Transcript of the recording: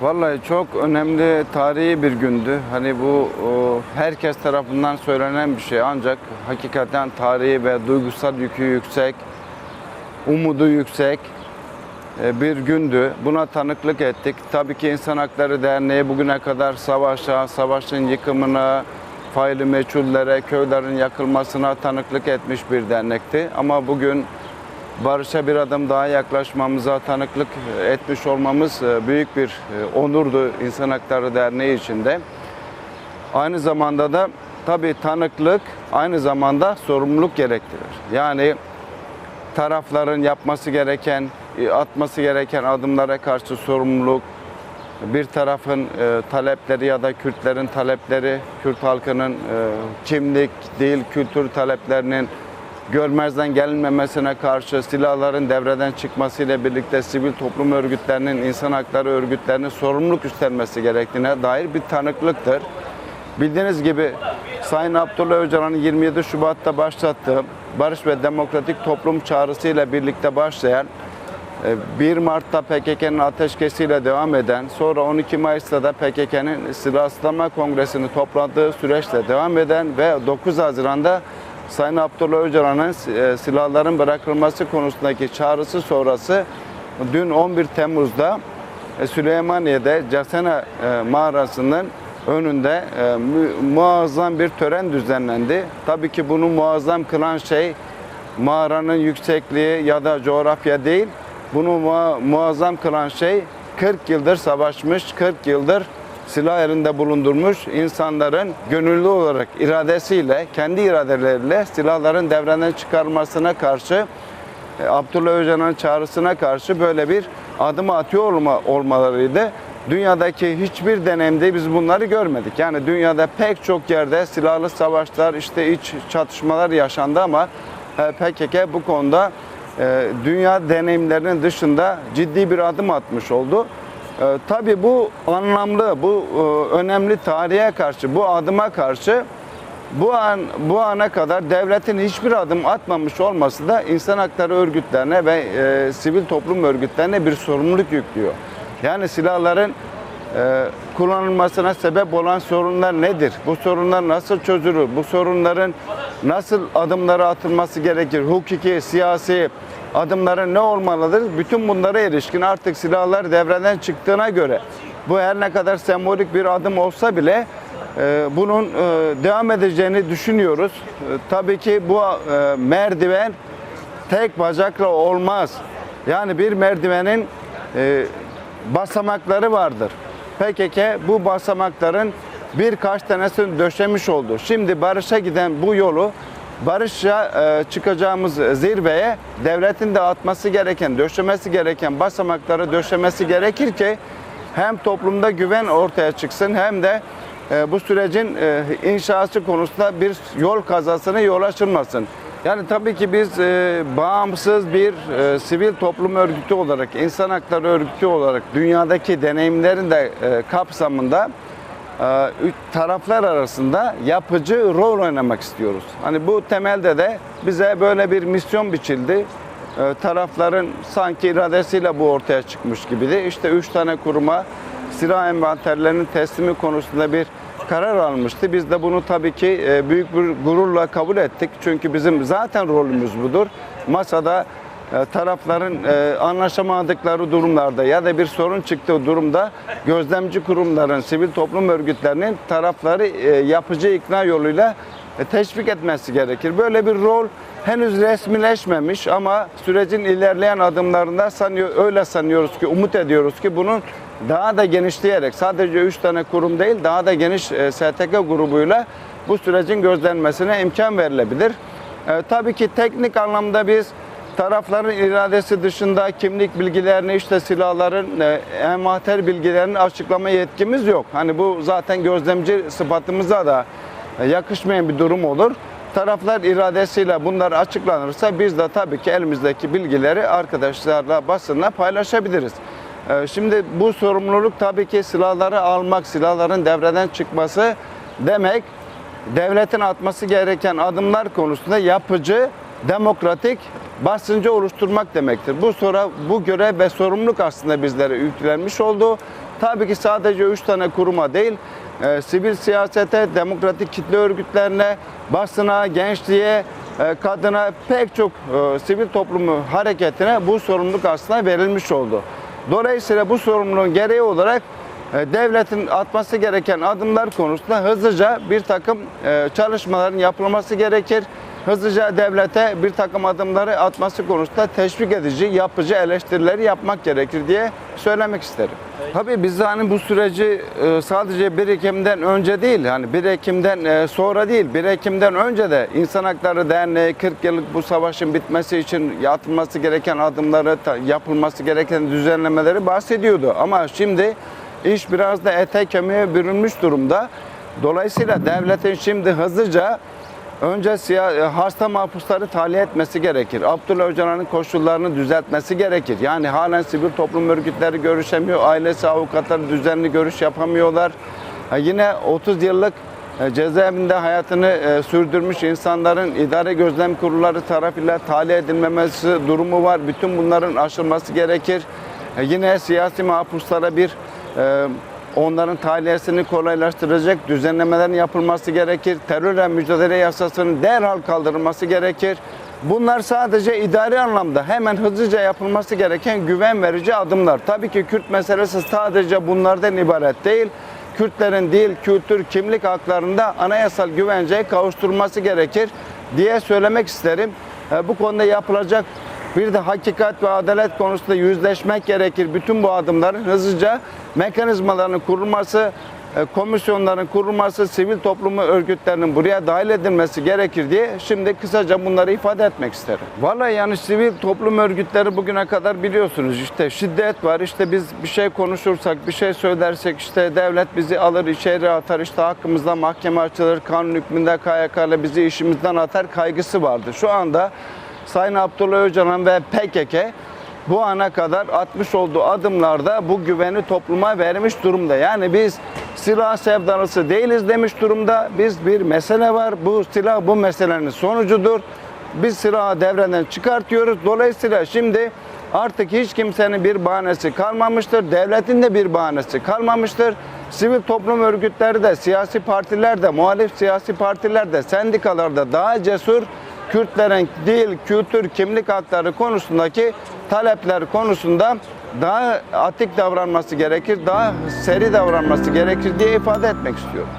Vallahi çok önemli tarihi bir gündü. Hani bu herkes tarafından söylenen bir şey ancak hakikaten tarihi ve duygusal yükü yüksek, umudu yüksek e, bir gündü. Buna tanıklık ettik. Tabii ki İnsan Hakları Derneği bugüne kadar savaşa, savaşın yıkımına, faili meçhullere, köylerin yakılmasına tanıklık etmiş bir dernekti. Ama bugün barışa bir adım daha yaklaşmamıza tanıklık etmiş olmamız e, büyük bir e, onurdu İnsan Hakları Derneği içinde. Aynı zamanda da tabii tanıklık aynı zamanda sorumluluk gerektirir. Yani tarafların yapması gereken, e, atması gereken adımlara karşı sorumluluk, bir tarafın e, talepleri ya da Kürtlerin talepleri, Kürt halkının e, kimlik, dil, kültür taleplerinin görmezden gelinmemesine karşı silahların devreden çıkmasıyla birlikte sivil toplum örgütlerinin, insan hakları örgütlerinin sorumluluk üstlenmesi gerektiğine dair bir tanıklıktır. Bildiğiniz gibi Sayın Abdullah Öcalan'ın 27 Şubat'ta başlattığı barış ve demokratik toplum çağrısıyla birlikte başlayan 1 Mart'ta PKK'nın ateşkesiyle devam eden, sonra 12 Mayıs'ta da PKK'nın silahsızlama kongresini topladığı süreçle devam eden ve 9 Haziran'da Sayın Abdullah Öcalan'ın e, silahların bırakılması konusundaki çağrısı sonrası dün 11 Temmuz'da e, Süleymaniye'de Casena e, mağarasının önünde mu- muazzam bir tören düzenlendi. Tabii ki bunu muazzam kılan şey mağaranın yüksekliği ya da coğrafya değil. Bunu mua- muazzam kılan şey 40 yıldır savaşmış, 40 yıldır silah elinde bulundurmuş insanların gönüllü olarak iradesiyle, kendi iradeleriyle silahların devreden çıkarılmasına karşı e, Abdullah Öcalan'ın çağrısına karşı böyle bir adım atıyor olma, olmalarıydı. Dünyadaki hiçbir dönemde biz bunları görmedik. Yani dünyada pek çok yerde silahlı savaşlar, işte iç çatışmalar yaşandı ama e, PKK bu konuda e, dünya deneyimlerinin dışında ciddi bir adım atmış oldu. E, tabii bu anlamlı, bu e, önemli tarihe karşı, bu adıma karşı bu an bu ana kadar devletin hiçbir adım atmamış olması da insan hakları örgütlerine ve e, sivil toplum örgütlerine bir sorumluluk yüklüyor. Yani silahların e, kullanılmasına sebep olan sorunlar nedir? Bu sorunlar nasıl çözülür? Bu sorunların nasıl adımları atılması gerekir? Hukuki, siyasi adımların ne olmalıdır? Bütün bunlara ilişkin artık silahlar devreden çıktığına göre bu her ne kadar sembolik bir adım olsa bile e, bunun e, devam edeceğini düşünüyoruz. E, Tabii ki bu e, merdiven tek bacakla olmaz. Yani bir merdivenin e, basamakları vardır. PKK bu basamakların birkaç tanesini döşemiş oldu. Şimdi barışa giden bu yolu barışa e, çıkacağımız zirveye devletin de atması gereken, döşemesi gereken basamakları döşemesi gerekir ki hem toplumda güven ortaya çıksın hem de e, bu sürecin e, inşası konusunda bir yol kazasına yol açılmasın. Yani tabii ki biz e, bağımsız bir e, sivil toplum örgütü olarak, insan hakları örgütü olarak dünyadaki deneyimlerin de e, kapsamında taraflar arasında yapıcı rol oynamak istiyoruz. Hani bu temelde de bize böyle bir misyon biçildi. E, tarafların sanki iradesiyle bu ortaya çıkmış gibiydi. İşte üç tane kuruma silah envanterlerinin teslimi konusunda bir karar almıştı. Biz de bunu tabii ki e, büyük bir gururla kabul ettik. Çünkü bizim zaten rolümüz budur. Masada tarafların e, anlaşamadıkları durumlarda ya da bir sorun çıktığı durumda gözlemci kurumların, sivil toplum örgütlerinin tarafları e, yapıcı ikna yoluyla e, teşvik etmesi gerekir. Böyle bir rol henüz resmileşmemiş ama sürecin ilerleyen adımlarında sanıyor, öyle sanıyoruz ki, umut ediyoruz ki bunun daha da genişleyerek sadece 3 tane kurum değil daha da geniş e, STK grubuyla bu sürecin gözlenmesine imkan verilebilir. E, tabii ki teknik anlamda biz tarafların iradesi dışında kimlik bilgilerini işte silahların e, envanter bilgilerini açıklama yetkimiz yok. Hani bu zaten gözlemci sıfatımıza da e, yakışmayan bir durum olur. Taraflar iradesiyle bunlar açıklanırsa biz de tabii ki elimizdeki bilgileri arkadaşlarla basınla paylaşabiliriz. Ee, Şimdi bu sorumluluk tabii ki silahları almak, silahların devreden çıkması demek devletin atması gereken adımlar konusunda yapıcı, demokratik basıncı oluşturmak demektir. Bu sonra bu görev ve sorumluluk aslında bizlere yüklenmiş oldu Tabii ki sadece 3 tane kuruma değil, e, sivil siyasete, demokratik kitle örgütlerine, basına, gençliğe, e, kadına pek çok e, sivil toplumu hareketine bu sorumluluk aslında verilmiş oldu. Dolayısıyla bu sorumluluğun gereği olarak devletin atması gereken adımlar konusunda hızlıca bir takım e, çalışmaların yapılması gerekir. Hızlıca devlete bir takım adımları atması konusunda teşvik edici, yapıcı eleştirileri yapmak gerekir diye söylemek isterim. Tabii biz hani bu süreci e, sadece 1 Ekim'den önce değil, hani 1 Ekim'den e, sonra değil, 1 Ekim'den önce de İnsan Hakları Derneği 40 yıllık bu savaşın bitmesi için atılması gereken adımları, yapılması gereken düzenlemeleri bahsediyordu. Ama şimdi iş biraz da ete kemiğe bürünmüş durumda. Dolayısıyla devletin şimdi hızlıca önce siya, e, hasta mahpusları tahliye etmesi gerekir. Abdullah Öcalan'ın koşullarını düzeltmesi gerekir. Yani halen sivil toplum örgütleri görüşemiyor, ailesi avukatları düzenli görüş yapamıyorlar. Yine 30 yıllık e, cezaevinde hayatını e, sürdürmüş insanların idare gözlem kurulları tarafıyla tahliye edilmemesi durumu var. Bütün bunların aşılması gerekir. Yine siyasi mahpuslara bir onların tahliyesini kolaylaştıracak düzenlemelerin yapılması gerekir. Terörle mücadele yasasının derhal kaldırılması gerekir. Bunlar sadece idari anlamda hemen hızlıca yapılması gereken güven verici adımlar. Tabii ki Kürt meselesi sadece bunlardan ibaret değil. Kürtlerin dil, kültür, kimlik haklarında anayasal güvenceye kavuşturulması gerekir diye söylemek isterim. E, Bu konuda yapılacak bir de hakikat ve adalet konusunda yüzleşmek gerekir. Bütün bu adımların hızlıca mekanizmalarının kurulması, e, komisyonların kurulması, sivil toplumu örgütlerinin buraya dahil edilmesi gerekir diye şimdi kısaca bunları ifade etmek isterim. Vallahi yani sivil toplum örgütleri bugüne kadar biliyorsunuz işte şiddet var, işte biz bir şey konuşursak, bir şey söylersek işte devlet bizi alır içeri atar, işte hakkımızda mahkeme açılır, kanun hükmünde KYK ile bizi işimizden atar kaygısı vardı. Şu anda Sayın Abdullah Öcalan ve PKK bu ana kadar atmış olduğu adımlarda bu güveni topluma vermiş durumda. Yani biz silah sevdalısı değiliz demiş durumda. Biz bir mesele var. Bu silah bu meselenin sonucudur. Biz silahı devreden çıkartıyoruz. Dolayısıyla şimdi artık hiç kimsenin bir bahanesi kalmamıştır. Devletin de bir bahanesi kalmamıştır. Sivil toplum örgütleri de, siyasi partiler de, muhalif siyasi partiler de, sendikalar da daha cesur Kürtlerin dil, kültür, kimlik hakları konusundaki talepler konusunda daha atik davranması gerekir, daha seri davranması gerekir diye ifade etmek istiyorum.